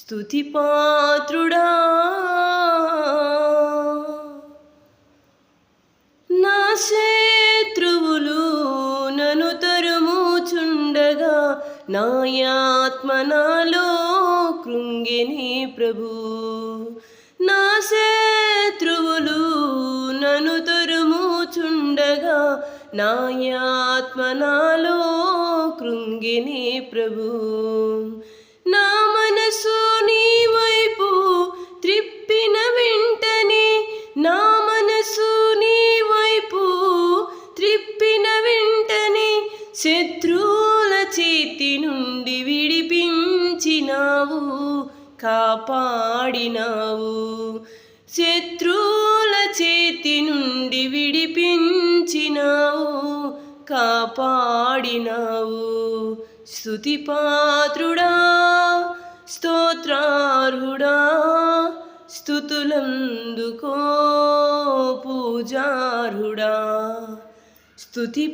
స్థుతి పాత్రుడా. నా శత్రువులు నను తరుముచుండగా నా నాలో కృంగిని ప్రభు. నా శత్రువులు నను తరుముచుండగా నా నాలో కృంగిని ప్రభు. విడిపించినావు కాపాడినావు. శత్రువుల చేతి నుండి విడిపించినావు కాపాడినావు. స్తుతి పాత్రుడా స్తోత్రార్హుడా స్థుతులందుకో పూజార్హుడా. స్తుతి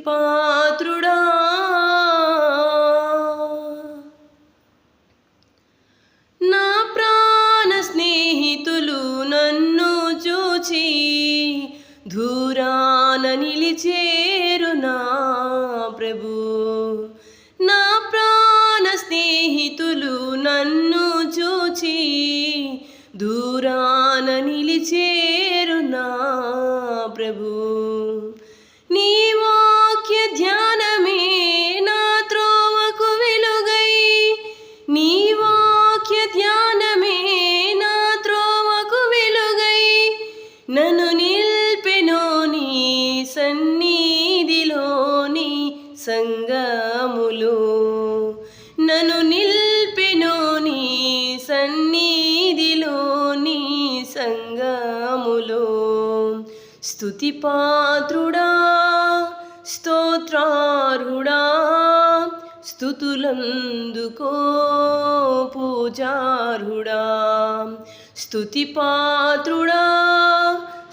దూరాన నిలిచేరు నా ప్రభు. నా ప్రాణ స్నేహితులు నన్ను చూచి దూరాన నిలిచేరు నా ప్రభు. నీ వాక్య ధ్యానమే నా త్రోవకు వెలుగై. నీ వాక్య ధ్యానమే సన్నిధిలోని సంగములో. నను నిల్పెనో నీ సన్నిధిలోని సంగములో. స్థుతి పాత్రుడా స్తోత్రారుడా స్థుతులందుకో పూజారుడా స్థుతి పాత్రుడా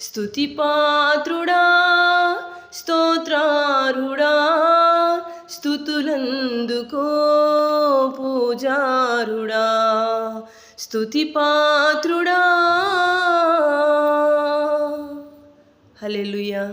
స్థుతిపాత్రుడా స్తోత్రారుడా స్థుతులందుకో పూజారుడా. స్థుతిపాత్రుడా హలెలుయా